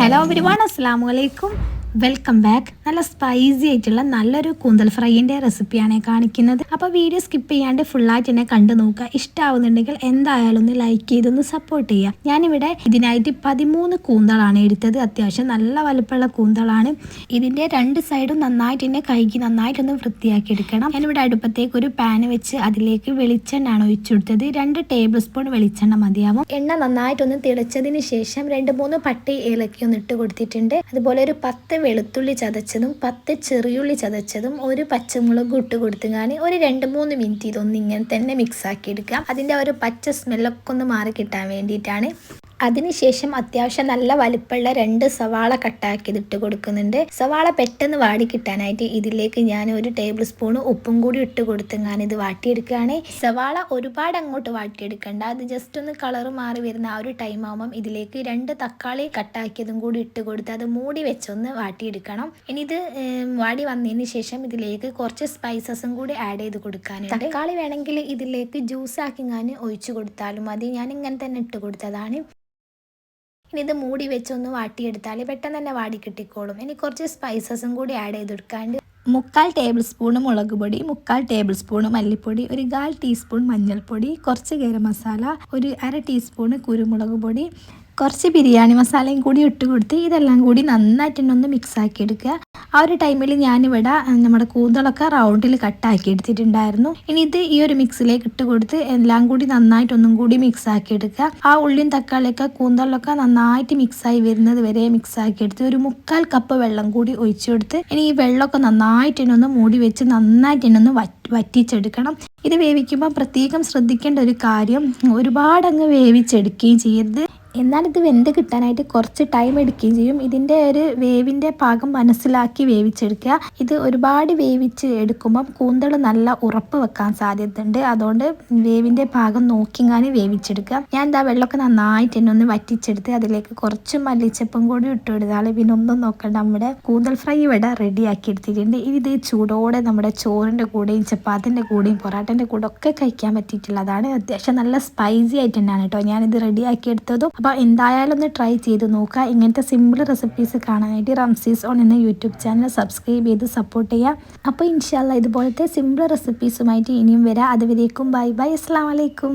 Hello everyone അസ്സാം വലൈക്കും welcome back നല്ല സ്പൈസി ആയിട്ടുള്ള നല്ലൊരു കൂന്തൽ ഫ്രൈന്റെ റെസിപ്പിയാണ് കാണിക്കുന്നത്. അപ്പോൾ വീഡിയോ സ്കിപ്പ് ചെയ്യാണ്ട് ഫുള്ളായിട്ട് തന്നെ കണ്ടു നോക്കുക. ഇഷ്ടമാവുന്നുണ്ടെങ്കിൽ എന്തായാലും ഒന്ന് ലൈക്ക് ചെയ്തൊന്ന് സപ്പോർട്ട് ചെയ്യുക. ഞാനിവിടെ ഇതിനായിട്ട് പതിമൂന്ന് കൂന്തളാണ് എടുത്തത്. അത്യാവശ്യം നല്ല വലുപ്പമുള്ള കൂന്തളാണ്. ഇതിന്റെ രണ്ട് സൈഡും നന്നായിട്ട് തന്നെ കൈക്ക് നന്നായിട്ടൊന്ന് വൃത്തിയാക്കി എടുക്കണം ഞാനിവിടെ അടുപ്പത്തേക്ക് ഒരു പാൻ വെച്ച് അതിലേക്ക് വെളിച്ചെണ്ണയാണ് ഒഴിച്ചു കൊടുത്തത്. രണ്ട് ടേബിൾ സ്പൂൺ വെളിച്ചെണ്ണ മതിയാവും. എണ്ണ നന്നായിട്ടൊന്ന് തിളച്ചതിന് ശേഷം രണ്ട് മൂന്ന് പട്ടി ഏലക്കി ഒന്ന് ഇട്ട് കൊടുത്തിട്ടുണ്ട്. അതുപോലെ ഒരു പത്ത് വെളുത്തുള്ളി ചതച്ചതും പത്ത് ചെറിയുള്ളി ചതച്ചതും ഒരു പച്ചമുളക് ഇട്ട് കൊടുത്തുകാണ് ഒരു രണ്ട് മൂന്ന് മിനിറ്റ് ഇതൊന്ന് ഇങ്ങനെ തന്നെ മിക്സ് ആക്കി എടുക്കാം. അതിന്റെ ഒരു പച്ച സ്മെല്ലൊക്കെ ഒന്ന് മാറി കിട്ടാൻ വേണ്ടിയിട്ടാണ്. അതിനുശേഷം അത്യാവശ്യം നല്ല വലിപ്പമുള്ള രണ്ട് സവാള കട്ടാക്കി ഇട്ട് കൊടുക്കുന്നുണ്ട്. സവാള പെട്ടെന്ന് വാടി കിട്ടാനായിട്ട് ഇതിലേക്ക് ഞാൻ ഒരു ടേബിൾ സ്പൂൺ ഉപ്പും കൂടി ഇട്ട് കൊടുത്ത് ഞാൻ ഇത് വാട്ടിയെടുക്കുകയാണ്. സവാള ഒരുപാട് അങ്ങോട്ട് വാട്ടിയെടുക്കണ്ട. അത് ജസ്റ്റ് ഒന്ന് കളർ മാറി വരുന്ന ആ ഒരു ടൈം ആകുമ്പം ഇതിലേക്ക് രണ്ട് തക്കാളി കട്ടാക്കിയതും കൂടി ഇട്ട് കൊടുത്ത് അത് മൂടി വെച്ചൊന്ന് വാട്ടിയെടുക്കണം. ഇനി ഇത് വാടി വന്നതിന് ശേഷം ഇതിലേക്ക് കുറച്ച് സ്പൈസസും കൂടി ആഡ് ചെയ്ത് കൊടുക്കാനുണ്ട്. തക്കാളി വേണമെങ്കിൽ ഇതിലേക്ക് ജ്യൂസ് ആക്കി ഞാൻ ഒഴിച്ചു കൊടുത്താലും മതി. ഞാൻ ഇങ്ങനെ തന്നെ ഇട്ട് കൊടുത്തതാണ്. ഇനി ഇത് മൂടി വെച്ചൊന്ന് വാട്ടിയെടുത്താൽ പെട്ടെന്ന് തന്നെ വാടി കിട്ടിക്കോളും. ഇനി കുറച്ച് സ്പൈസസും കൂടി ആഡ് ചെയ്തെടുക്കാണ്ട്. മുക്കാൽ ടേബിൾ സ്പൂൺ മുളക് പൊടി മുക്കാൽ ടേബിൾ സ്പൂൺ മല്ലിപ്പൊടി ഒരു കാൽ ടീസ്പൂൺ മഞ്ഞൾപ്പൊടി കുറച്ച് ഗരം മസാല ഒരു അര ടീസ്പൂൺ കുരുമുളക് പൊടി കുറച്ച് ബിരിയാണി മസാലയും കൂടി ഇട്ട് കൊടുത്ത് ഇതെല്ലാം കൂടി നന്നായിട്ട് ഒന്ന് മിക്സ് ആക്കി എടുക്കുക ആ ഒരു ടൈമിൽ ഞാനിവിടെ നമ്മുടെ കൂന്തളൊക്കെ റൗണ്ടിൽ കട്ടാക്കി എടുത്തിട്ടുണ്ടായിരുന്നു. ഇനി ഇത് ഈ ഒരു മിക്സിലേക്ക് ഇട്ട് കൊടുത്ത് എല്ലാം കൂടി നന്നായിട്ട് ഒന്നും കൂടി മിക്സ് ആക്കി എടുക്കുക. ആ ഉള്ളിയും തക്കാളിയൊക്കെ കൂന്തളിലൊക്കെ നന്നായിട്ട് മിക്സ് ആയി വരുന്നത് വരെ മിക്സ് ആക്കി എടുത്ത് ഒരു മുക്കാൽ കപ്പ് വെള്ളം കൂടി ഒഴിച്ചു കൊടുത്ത് ഇനി ഈ വെള്ളമൊക്കെ നന്നായിട്ട് ഒന്ന് മൂടി വെച്ച് നന്നായിട്ട് ഒന്ന് വറ്റിച്ചെടുക്കണം. ഇത് വേവിക്കുമ്പോൾ പ്രത്യേകം ശ്രദ്ധിക്കേണ്ട ഒരു കാര്യം ഒരുപാട് അങ്ങ് വേവിച്ചെടുക്കുകയും ചെയ്യരുത്. എന്നാൽ ഇത് വെന്ത് കിട്ടാനായിട്ട് കുറച്ച് ടൈം എടുക്കുകയും ചെയ്യും. ഇതിന്റെ ഒരു വേവിന്റെ പാകം മനസ്സിലാക്കി വേവിച്ചെടുക്കുക. ഇത് ഒരുപാട് വേവിച്ച് എടുക്കുമ്പം കൂന്തൾ നല്ല ഉറപ്പ് വെക്കാൻ സാധ്യതയുണ്ട്. അതുകൊണ്ട് വേവിന്റെ പാകം നോക്കിങ്ങാൻ വേവിച്ചെടുക്കുക. ഞാൻ എന്താ വെള്ളമൊക്കെ നന്നായിട്ട് തന്നെ ഒന്ന് വറ്റിച്ചെടുത്ത് അതിലേക്ക് കുറച്ച് മല്ലിച്ചപ്പും കൂടി ഇട്ട് കൊടുത്താൽ പിന്നെ ഒന്നും നോക്കണ്ട. നമ്മുടെ കൂന്തൽ ഫ്രൈ ഇവിടെ റെഡിയാക്കി എടുത്തിട്ടുണ്ട്. ഇത് ചൂടോടെ നമ്മുടെ ചോറിന്റെ കൂടെയും ചപ്പാത്തിന്റെ കൂടെയും പൊറാട്ടന്റെ കൂടെ ഒക്കെ കഴിക്കാൻ പറ്റിയിട്ടുള്ളതാണ്. അത്യാവശ്യം നല്ല സ്പൈസി ആയിട്ട് തന്നെയാണ് കേട്ടോ. ഞാനിത് റെഡിയാക്കി എടുത്തതും അപ്പോൾ എന്തായാലും ഒന്ന് ട്രൈ ചെയ്ത് നോക്കുക. ഇങ്ങനത്തെ സിമ്പിൾ റെസിപ്പീസ് കാണാനായിട്ട് റംസീസ് ഓൺ എന്ന യൂട്യൂബ് ചാനൽ സബ്സ്ക്രൈബ് ചെയ്ത് സപ്പോർട്ട് ചെയ്യുക. അപ്പോൾ ഇൻഷാല്ല ഇതുപോലത്തെ സിമ്പിൾ റെസിപ്പീസുമായിട്ട് ഇനിയും വരാം. അതുവരേക്കും ബൈ ബൈ അസ്സാം വലൈക്കും